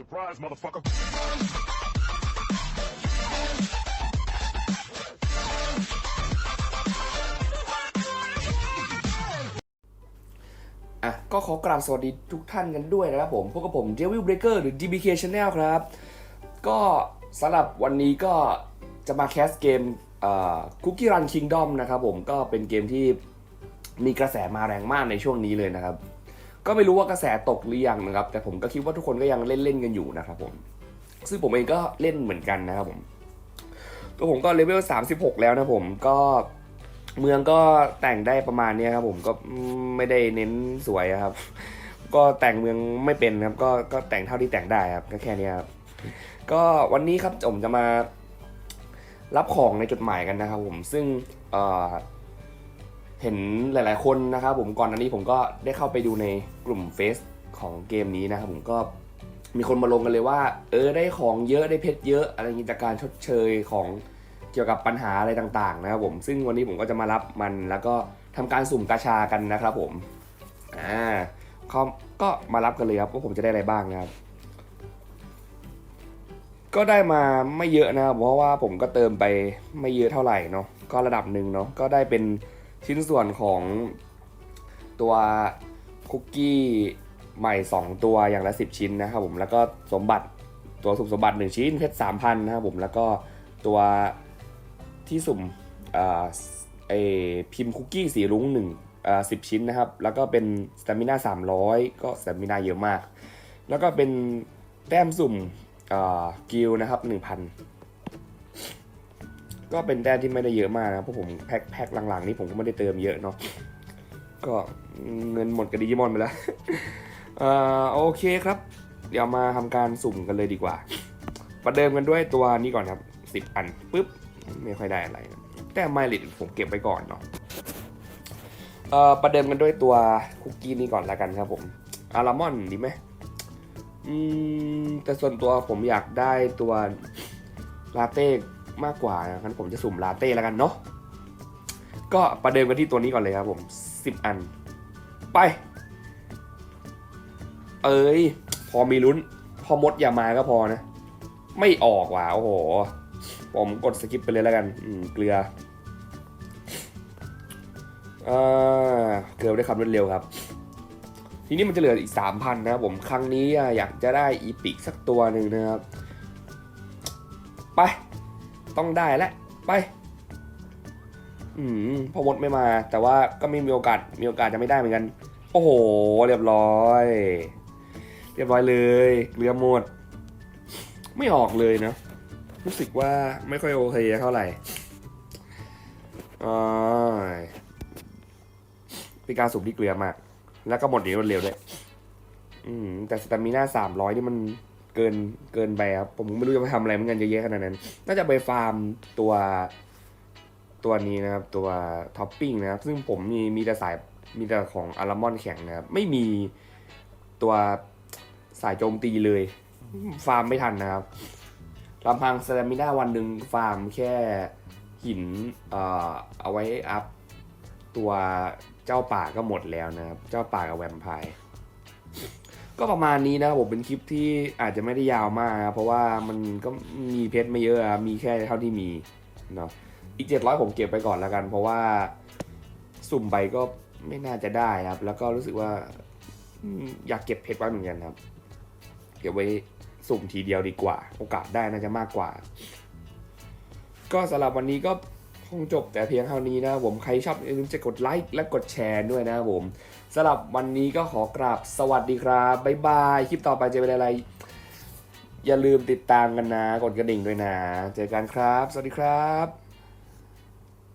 Surprise, motherfucker. อะก็ขอกราบสวัสดีทุกท่านกันด้วยนะครับผมพบกับผม Devil Breaker หรือ DBK Channel ครับ ก็สำหรับวันนี้ก็จะมาแคสเกมเอ่อ Cookie Run Kingdom นะครับผมก็เป็นเกมที่มีกระแสมาแรงมากในช่วงนี้เลยนะครับ ก็ไม่รู้ว่ากระแสตกหรือยังนะครับ แต่ผมก็คิดว่าทุกคนก็ยังเล่นเล่นๆกันอยู่นะครับผม ซึ่งผมเองก็เล่นเหมือนกันนะครับผม ตัวผมก็เลเวล 36 แล้วนะผมก็เมืองก็แต่งได้ประมาณนี้ครับผมก็ไม่ได้เน้นสวยครับ ก็แต่งเมืองไม่เป็นครับ ก็ก็แต่งเท่าที่แต่งได้ครับก็แค่นี้ครับก็วันนี้ครับผมจะมารับของในจดหมายกันนะครับผมซึ่ง เห็นหลาย ๆ คนนะครับผมก่อนหน้านี้ผมก็ได้เข้าไปดูในกลุ่มเฟซของเกมนี้นะครับผมก็มีคนมาลงกันเลยว่า เออได้ของเยอะได้เพชรเยอะอะไรอย่างนี้จากการชดเชยของเกี่ยวกับปัญหาอะไรต่างๆ นะครับผมซึ่งวันนี้ผมก็จะมารับมันแล้วก็ทำการสุ่มกาชากันนะครับผมอ่าก็ก็มารับกันเลยครับว่าผมจะได้อะไรบ้างนะครับ ก็ได้มาไม่เยอะนะครับเพราะว่าผมก็เติมไปไม่เยอะเท่าไหร่เนาะก็ระดับหนึ่งเนาะก็ได้เป็น ชิ้นส่วนของตัวคุกกี้ใหม่ 2 ตัวอย่างละ 10 ชิ้นนะครับผมแล้วก็สมบัติตัวสุ่มสมบัติ 1 ชิ้นเพชร3,000นะครับผมแล้วก็ตัวที่สุ่มเอ่อไอพิมพ์คุกกี้สีรุ้ง1เอ่อ10 ชิ้นนะครับ แล้วก็เป็นสเตมิน่า300 ก็สเตมิน่าเยอะมาก แล้วก็เป็นแต้มสุ่มกิลนะครับหนึ่งพัน ก็เป็นแต้มที่ไม่ได้เยอะมากนะเพราะผมแพ็คแพ็คหลังๆนี้ผมก็ไม่ได้เติมเยอะเนาะก็เงินหมดกับดิจิมอนไปแล้วอ่อโอเคครับ เดี๋ยวมาทำการสุ่มกันเลยดีกว่า ประเดิมกันด้วยตัวนี้ก่อนครับสิบอันปุ๊บไม่ค่อยได้อะไรนะแต่ไมลิดผมเก็บไว้ก่อนเนาะเอ่อประเดิมกันด้วยตัวคุกกี้นี้ก่อนละกันครับผมอารามอนดีไหมอืมแต่ส่วนตัวผมอยากได้ตัวลาเต้ มากกว่านะงั้นผมจะสุ่มลาเต้แล้วกันเนาะก็ประเดิมกันที่ตัวนี้ก่อนเลยครับผมสิบอัน ไป เอ้ย พอมีลุ้น พอมดอย่ามาก็พอนะ ไม่ออกว่ะโอ้โห ผมกดสกิปไปเลยแล้วกัน อืมเกลือเอ่าเกลือได้คำรวดเร็วครับ ทีนี้มันจะเหลืออีกสามพันนะครับผมครั้งนี้อยากจะได้อีพิกสักตัวหนึ่งนะครับ ไป ต้องได้แล้วไป อืมพอมดไม่มา แต่ว่าก็ไม่มีโอกาส มีโอกาสจะไม่ได้เหมือนกัน โอ้โห เรียบร้อย เรียบร้อยเลยเรือหมด ไม่ออกเลยนะรู้สึกว่าไม่ค่อยโอเคเท่าไหร่อ่าเป็นการสุ่มที่เกลือมาก แล้วก็หมดเดี๋ยวรวดเร็วด้วยอืมแต่สตามิน่าสามร้อยนี่มัน เกินเกินไปครับ ผมไม่รู้จะไปทำอะไรเหมือนกันเยอะแยะขนาดนั้น น่าจะไปฟาร์มตัวตัวนี้นะครับตัวท็อปปิ้งนะครับ ซึ่งผมมีมีแต่สายมีแต่ของอารามอนแข็งนะครับ ไม่มีตัวสายโจมตีเลย ฟาร์มไม่ทันนะครับลำพังสตามิน่าวันหนึ่งฟาร์มแค่หินเอ่อเอาไว้อัพตัวเจ้าป่าก็หมดแล้วนะครับ เจ้าป่ากับแวมไพร์ ก็ประมาณนี้นะครับผมเป็นคลิปที่อาจจะไม่ได้ยาวมาก เพราะว่ามันก็มีเพชรไม่เยอะมีแค่เท่าที่มีเนาะอีก 700 ผมเก็บไปก่อนแล้วกัน เพราะว่าสุ่มไปก็ไม่น่าจะได้ครับ แล้วก็รู้สึกว่าอยากเก็บเพชรไว้เหมือนกันครับ เก็บไว้สุ่มทีเดียวดีกว่า โอกาสได้น่าจะมากกว่า ก็สำหรับวันนี้ก็ งจบแต่เพียงเท่านี้นะผมใครชอบอย่าลืมจะกดไลค์และกดแชร์ด้วยนะผมสำหรับวันนี้ก็ขอกราบสวัสดีครับบ๊ายบายคลิปต่อไปจะเป็นอะไร อย่าลืมติดตามกันนะ กดกระดิ่งด้วยนะ เจอกันครับ สวัสดีครับ